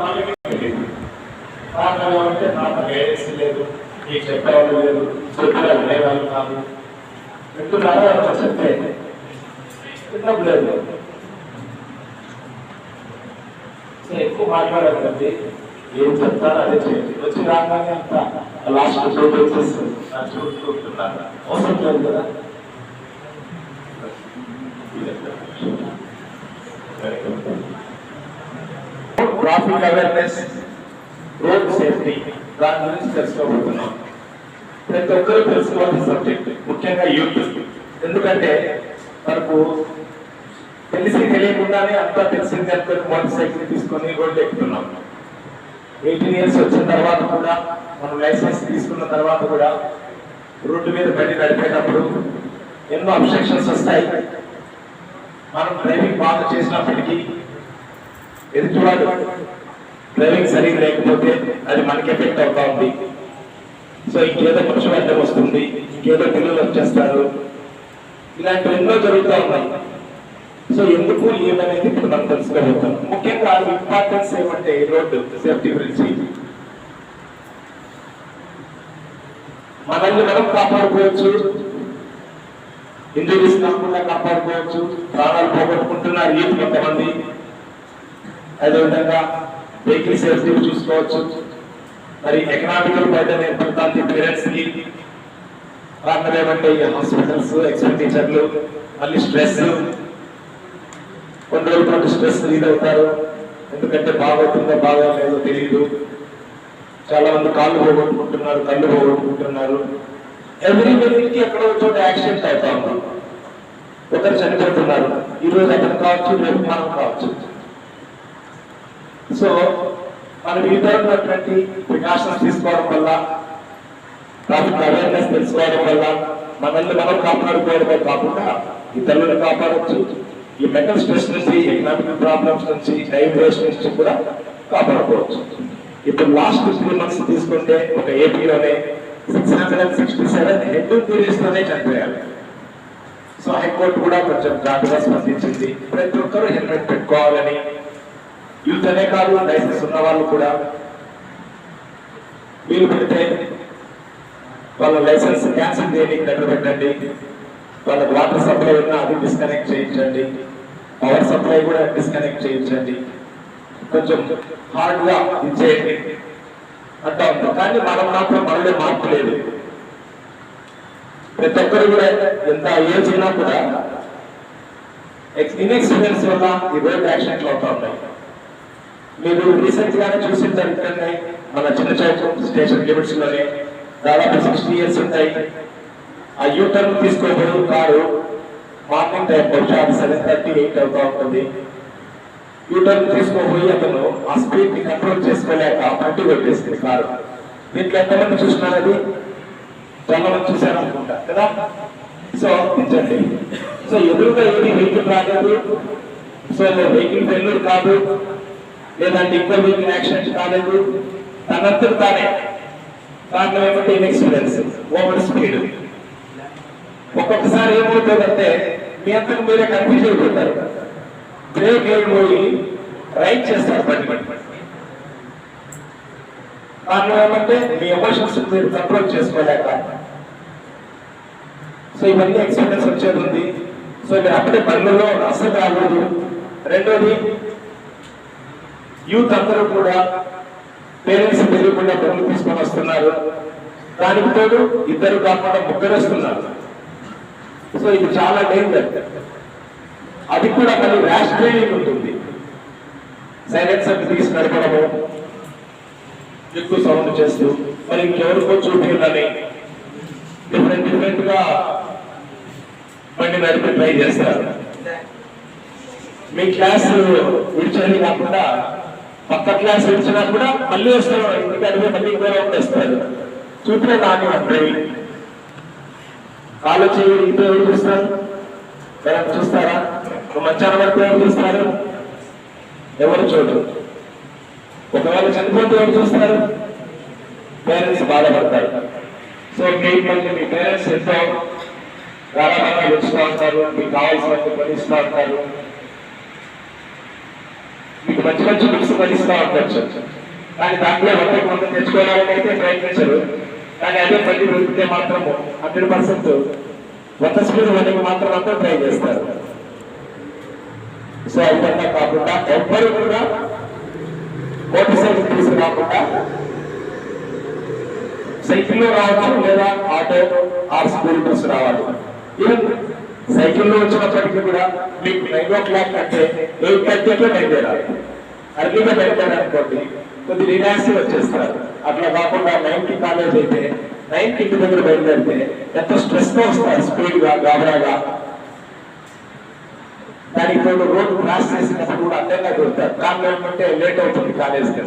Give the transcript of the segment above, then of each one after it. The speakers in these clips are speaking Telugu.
వాళ్ళకి తెలియదు గైడెన్స్ లేదు నీకు చెప్పేవాళ్ళు లేదు చెప్పిన వినేవాళ్ళు కాదు వింటున్నారా చెప్తే విన్నప్పుడు లేదు సో ఎక్కువ మాట్లాడకండి ఏం చెప్తారో అదే చేయండి వచ్చి రాగానే అంత లాస్ట్ చోటు వచ్చేస్తుంది నా చోటు అవసరం లేదు కదా ట్రాఫిక్ అవేర్నెస్ రోడ్ సేఫ్టీ దాని గురించి తెలుసుకోబోతున్నాం. ప్రతి ఒక్కరూ తెలుసుకోవాల్సిన సబ్జెక్ట్ ముఖ్యంగా యూత్. ఎందుకంటే మనకు తెలిసి తెలియకుండానే అంతా తెలిసింది అనుకుని మోటార్ సైకిల్ తీసుకొని రోడ్లు ఎక్కుతున్నాం. ఎయిటీన్ ఇయర్స్ వచ్చిన తర్వాత కూడా మనం లైసెన్స్ తీసుకున్న తర్వాత కూడా రోడ్డు మీద బండి నడిపేటప్పుడు ఎన్నో అబ్స్ట్రక్షన్స్ వస్తాయి. మనం డ్రైవింగ్ బాగా చేసినప్పటికీ ఎదుటివాడు డ్రైవింగ్ సరిగ్గా లేకపోతే అది మనకి ఎఫెక్ట్ అవుతా ఉంది. సో ఇంకేదో పక్షం అడ్డం వస్తుంది ఇంకేదో పిల్లలు వచ్చేస్తారు. ఇలాంటివి ఎన్నో జరుగుతూ ఉన్నాయి. సో ఎందుకు ఏమనేది ఇప్పుడు మనం తెలుసుకోగలుగుతాం ముఖ్యంగా ఇంపార్టెన్స్ ఏమంటే రోడ్డు సేఫ్టీ గురించి. మనల్ని మనం కాపాడుకోవచ్చు. ఇంజరీస్ కాకుండా కాపాడుకోవచ్చు. ప్రాణాలు పోగొట్టుకుంటున్నారు ఈ కొంతమంది అదేవిధంగా వెహికల్ సేఫ్టీ చూసుకోవచ్చు. మరి ఎకనామికల్ బర్డెన్ ఏర్పడుతుంది పేరెంట్స్కి కారణం ఏమంటే ఈ హాస్పిటల్స్ ఎక్స్పెండిచర్లు మళ్ళీ స్ట్రెస్ కొన్ని రోజుల పాటు స్ట్రెస్ లీడ్ అవుతారు. ఎందుకంటే బాగవుతుందో బాగోలేదో తెలియదు చాలా మంది కాళ్ళు పోగొట్టుకుంటున్నారు కళ్ళు పోగొట్టుకుంటున్నారు. ఎవ్రీ మినిట్ ఎక్కడ ఎక్కడో చోట యాక్సిడెంట్ అవుతా ఉంది. ఒకరు చనిపోతున్నారు. ఈ రోజు అతను కావచ్చు రేపు మనం కావచ్చు. సో మనం ఈ ఉన్నటువంటి ప్రికాషన్స్ తీసుకోవడం వల్ల ట్రాఫిక్ అవేర్నెస్ తెలుసుకోవడం వల్ల మనల్ని మనం కాపాడుకోవడమే కాకుండా ఇతరులను కాపాడవచ్చు ఈ మెంటల్ స్ట్రెస్ నుంచి ఎకనామిక్ ప్రాబ్లమ్స్ నుంచి టైం వేస్ట్ నుంచి కూడా కాపాడుకోవచ్చు. ఇప్పుడు లాస్ట్ త్రీ మంత్స్ తీసుకుంటే ఒక ఏపీలోనే six hundred and sixty seven head ఇంజరీస్లోనే చనిపోయారు. సో హైకోర్టు కూడా కొంచెం జాగ్రత్తగా స్పందించింది. ప్రతి ఒక్కరూ హెల్మెట్ పెట్టుకోవాలని యూత్ అనే కాదు లైసెన్స్ ఉన్న వాళ్ళు కూడా వీలు పెడితే వాళ్ళ లైసెన్స్ క్యాన్సిల్ చేయడానికి దగ్గర పెట్టండి. వాళ్ళకి వాటర్ సప్లై ఉన్నా అది డిస్కనెక్ట్ చేయించండి. పవర్ సప్లై కూడా డిస్కనెక్ట్ చేయించండి. కొంచెం హార్డ్గా ఇచ్చేయండి. అంటా ఉంటాం కానీ మనం మాత్రం మనలో మార్పు లేదు. ప్రతి ఒక్కరు కూడా ఎంత ఏజ్ అయినా కూడా ఇన్ఎక్స్పీరియన్స్ వల్ల ఈ రోడ్ యాక్సిడెంట్లు అవుతా ఉన్నాయి. మీరు రీసెంట్ గానే చూసిన జరుగుతున్నాయి మన చిన్న చౌక స్టేషన్ లిమిట్స్లోనే. దాదాపు సిక్స్టీ ఇయర్స్ ఉంటాయి. ఆ యూటర్న్ తీసుకోబోయే కారు మార్నింగ్ టైం బహుశా సెవెన్ థర్టీ ఎయిట్ అవుతా ఉంటుంది. యూటర్న్ తీసుకోబోయి అతను ఆ స్పీడ్ని కంట్రోల్ చేసుకోలేక పట్టి కొట్టేసింది కారు. దీంట్లో ఎంతమంది చూసినారది అది? చాలా మంది చూశారు అనుకుంటా కదా? సో ఇచ్చండి సో ఎదురుగా ఏది వెహికల్ రాలేదు. సో వెహికల్ ఫెయిల్యూర్ కాదు. లేదంటే ఇంకో వెహికల్ యాక్సిడెంట్ కాలేదు. తనంతట తానే. కారణం ఏమంటే ఇన్ఎక్స్పీరియన్స్ ఓవర్ స్పీడ్ ఒక్కొక్కసారి ఏమవుతుందంటే మీ అంతకు మీరే కన్ఫ్యూజ్ అయిపోతారు. బ్రేక్ అయిపోయి రైట్ చేస్తారు బండి. బండి కారణం ఏమంటే మీ ఎమోషన్స్ మీరు కంట్రోల్ చేసుకోలేక. సో ఇవన్నీ ఎక్స్పీరియన్స్ వచ్చేది ఉంది. సో మీరు అప్పుడే పనులలో అసలు రాలేదు రెండోది యూత్ అందరూ కూడా పేరెంట్స్ తెలియకుండా డబ్బులు తీసుకొని వస్తున్నారు. దానికి తోడు ఇద్దరు కాకుండా ముగ్గురు వస్తున్నారు. సో ఇది చాలా డేంజర్ అది కూడా మళ్ళీ ర్యాష్ ట్రైనింగ్ ఉంటుంది. సైలెన్సర్ తీసి నడపడము. ఎక్కువ సౌండ్ చేస్తూ మరి ఇంకెవరికో చూపించాలని డిఫరెంట్ డిఫరెంట్గా బండి నడిపి ట్రై చేస్తారు. మీ క్లాస్ విడిచేది కాకుండా పక్క క్లాస్ విడిచినా కూడా మళ్ళీ వస్తారు. ఇంటికి అడిగే మళ్ళీ ఇంకో రౌండ్ వస్తారు చూపిన నాని డ్రైవింగ్ కాలు చేయి ఇంట్లో ఎవరు చూస్తారు? మనం చూస్తారా? ఒక మధ్యాహ్నం వరకు ఎవరు చూస్తారు? ఎవరు చూడరు. ఒకవేళ చనిపోతే ఎవరు చూస్తారు? పేరెంట్స్ బాధపడతారు. సో మీకు మళ్ళీ మీ పేరెంట్స్ ఎంతో గారాబంగా పెంచుతూ ఉంటారు. మీకు కావాల్సినట్టు పనిస్తూ ఉంటారు. మీకు మంచి మంచి బుక్స్ పనిస్తూ ఉండొచ్చు కానీ దాంట్లో వందకు వంద తెచ్చుకోవడానికి అయితే ప్రయత్నించరు. కానీ అదే మళ్ళీ దొరికితే మాత్రం హండ్రెడ్ పర్సెంట్ వంద స్పీడ్ వందకి మాత్రం అంతా ట్రై చేస్తారు. సో అంతా కాకుండా ఎవ్వరు కూడా మోటార్ సైకిల్ తీసుకురాకుండా సైకిల్లో రావచ్చు లేదా ఆటో ఆర్ స్కూల్ బస్సు రావాలి. ఈవెన్ సైకిల్లో వచ్చినప్పటికీ కూడా మీకు నైన్ ఓ క్లాక్ అంటే ఎయిట్ థర్టీకే బయలుదేరాలి. అర్లీగా బయలుదేరాలనుకోండి కొద్ది రిలాక్స్ వచ్చేస్తారు. అట్లా కాకుండా నైన్కి కాలేజ్ అయితే నైన్కి ఇంటి దగ్గర బయలుదేరితే ఎంత స్ట్రెస్గా వస్తారు స్పీడ్గా గాబరాగా. దానికి తోడు రోడ్డు క్రాస్ చేసినప్పుడు కూడా అడ్డంగా దొరుకుతారు. దానిలో ఏమంటే లేట్ అవుతుంది కాలేజ్కి.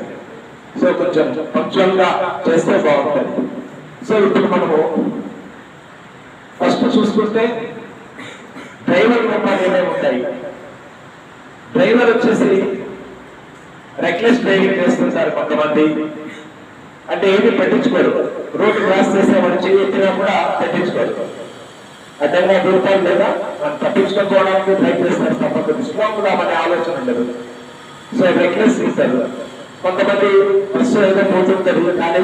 సో కొంచెం పంక్చువల్గా చేస్తే బాగుంటుంది. సో ఇప్పుడు మనము ఫస్ట్ చూసుకుంటే డ్రైవర్ లోపాలు ఏమేమి ఉంటాయి? డ్రైవర్ వచ్చేసి రెక్లెస్ డ్రైవింగ్ చేస్తుంటారు కొంతమంది. అంటే ఏమి పట్టించుకోరు. రోడ్డు క్రాస్ చేసేవాడు చేయి ఎత్తినా కూడా పట్టించుకోరు. అడ్డంగా దూరుతాం లేదా? మనం తప్పించుకోవడానికి ట్రై చేస్తారు తప్పక. స్ట్రాంగ్ అనే మన ఆలోచన ఉండదు. సో రెక్లెస్ ఇస్తారు కొంతమంది బస్సు ఏదో పోతుంటారు. కానీ